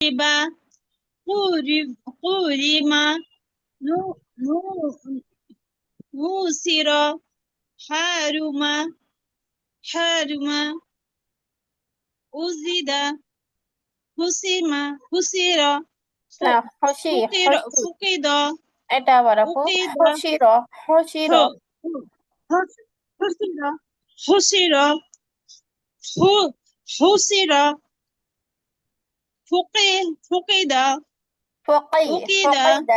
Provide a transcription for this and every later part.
قرب قرب قرم نو نو نوسر حارم حارم أزد حسم حسر না হসি فقر হসি فقد এটা আবার আপু فقد হসির হসির حسر حسر حسر فقد فقد فقي فقد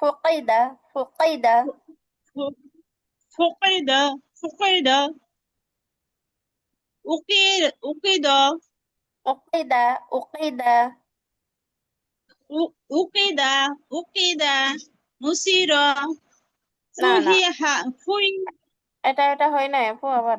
فقد فقد فقد فقد فقد أقيد أقيد أقيد أقيد أقيد أقيد نصير না না فيح في এটা এটা হয় না আপু আবার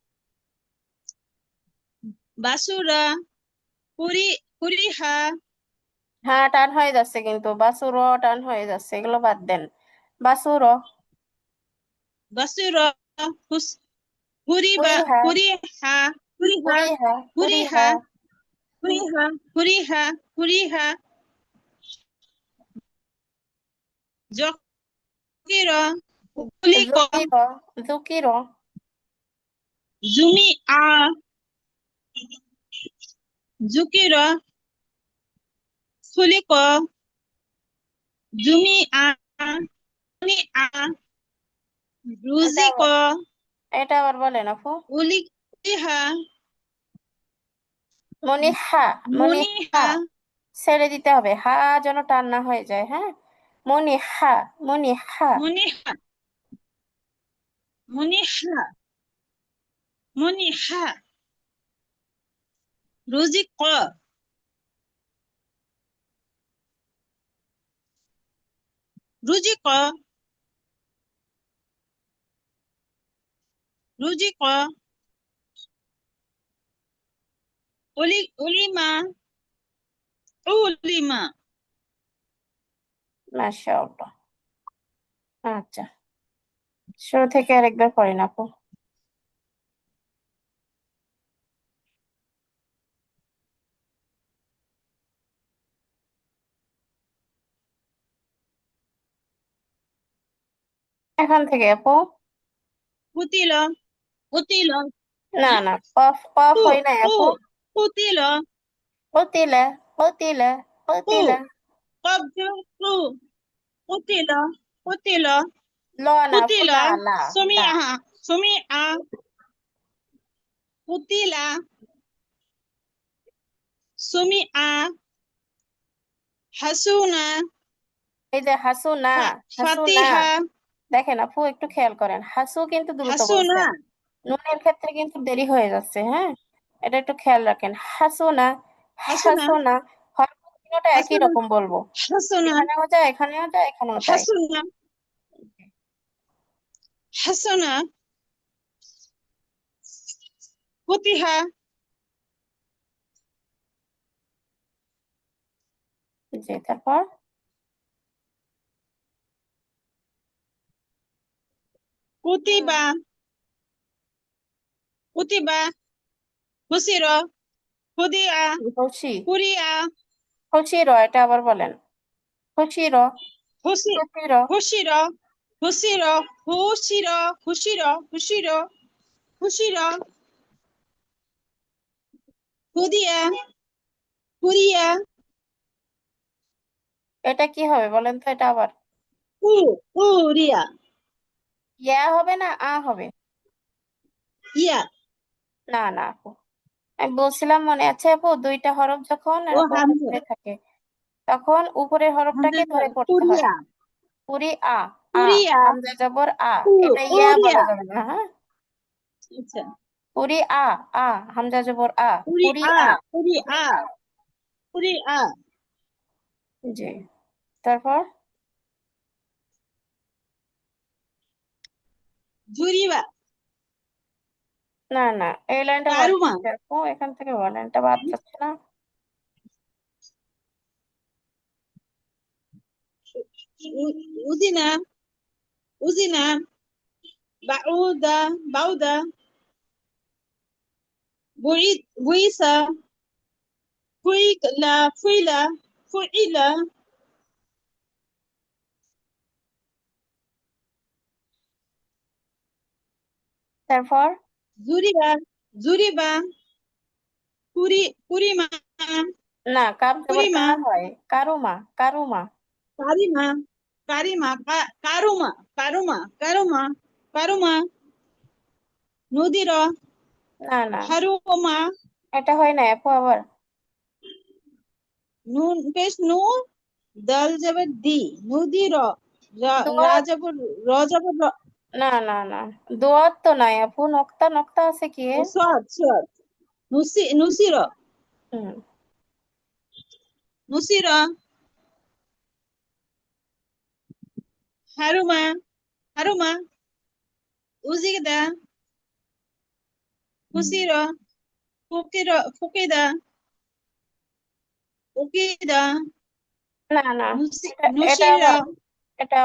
বাসুর পুরি পুরিহা। হ্যাঁ টান হয়ে যাচ্ছে কিন্তু। বাসুর টান হয়ে যাচ্ছে। এগুলো বাদ দেন। বাসুর। বাসুর পুরিহা। পুরিহা। পুরিহা। পুরিহা পুরিহা। পুরিহা। পুরিহা জুকির জুকির। জুমি আ। জুকির খুলিক জুমি আ জুমি আ এটা আবার বলেন আপু। উলিহা মনিহা মনিহা। ছেড়ে দিতে হবে। হা যেন টান না হয়ে যায় হ্যাঁ? মনিহা মনিহা। মুনিহা মুনিহা মুনিহা। রুজিক রুজিক রুজিক উলি উলিমা উলিমা মাশাআল্লাহ। আচ্ছা। শুরু থেকে আরেকবার করেন আপু। এখান থেকে আপু? কুতিল কুতিল না না কফ কফ হয় না আপু। কুতিল কতিলা কতিলা কতিলা কবজ কু কুতিল কুতিল ল না আপু কুতিল লা লা লা সুমিআ সুমিআ কুতিলা সুমিআ হাসুনা। এই যে হাসুনা হাসুনা। ফাতিহা। দেখেন আপু একটু খেয়াল করেন। হাসু কিন্তু দ্রুত হাসুনা বলছেন নুনের ক্ষেত্রে কিন্তু দেরি হয়ে যাচ্ছে হ্যাঁ? এটা একটু খেয়াল রাখেন। হাসুনা হাসুনা হাসুনা হরফ তিনটা একই রকম বলব। হাসুনা এখানেও যায় এখানেও যায় এখানেও যায়। হাসুনা হাসুনা ফুতিহা জি তারপর? কুতিবা কুতিবা হুসির হুদিয়া খুশি কুরিয়া খুশির এটা আবার বলেন। খুশির হুসি হুসির হুসির হুসির হুসির হুসির হুসির হুদিয়া কুরিয়া এটা কি হবে বলেন তো এটা আবার? উ উরিয়া ইয়া হবে না আ হবে। ইয়া? না না আপু। আমি বলছিলাম মনে আছে আপু দুইটা হরফ যখন এরকম থাকে তখন উপরের হরফটাকে ধরে পড়তে হয়। পুরি আ আ কুরিয়া হামজা জবর আ। এটা ইয়া বলা যাবে না হ্যাঁ? আচ্ছা। পুরি আ আ হামজা জবর আ। পুরি কুরিয়া আ। কুরিয়া কুরিয়া জি। তারপর? জুরিবা না না এই লাইনটা কারুমা এখান থেকে বলেন এটা বাদ যাচ্ছে না উজিনা বাউদা বাউদা বুই বুইসা ফুইলা ফুইলা ফুইলা তারপর? জুরিবা জুরিবা কুরি কুরিমা না কাপ জবর কুরিমা কা হয়। কারুমা কারুমা। কারিমা কারিমা কারুমা কারুমা কারুমা কারুমা নদীর না না। হারুমা। এটা হয় না আপু আবার। নুন পেশ নু দল যাবে দি নদীর রা যাবে র যাবে র। না না না। দোয়াত তো নাই আপু নক্তা নক্তা আছে কি? ও সদ সদ নুসি নুসির। হুম। নুসির। হারুমা হারুমা। উজিগদা হুসির ফুকির ফুকিদা উকিদা না না। নুসিরা। এটা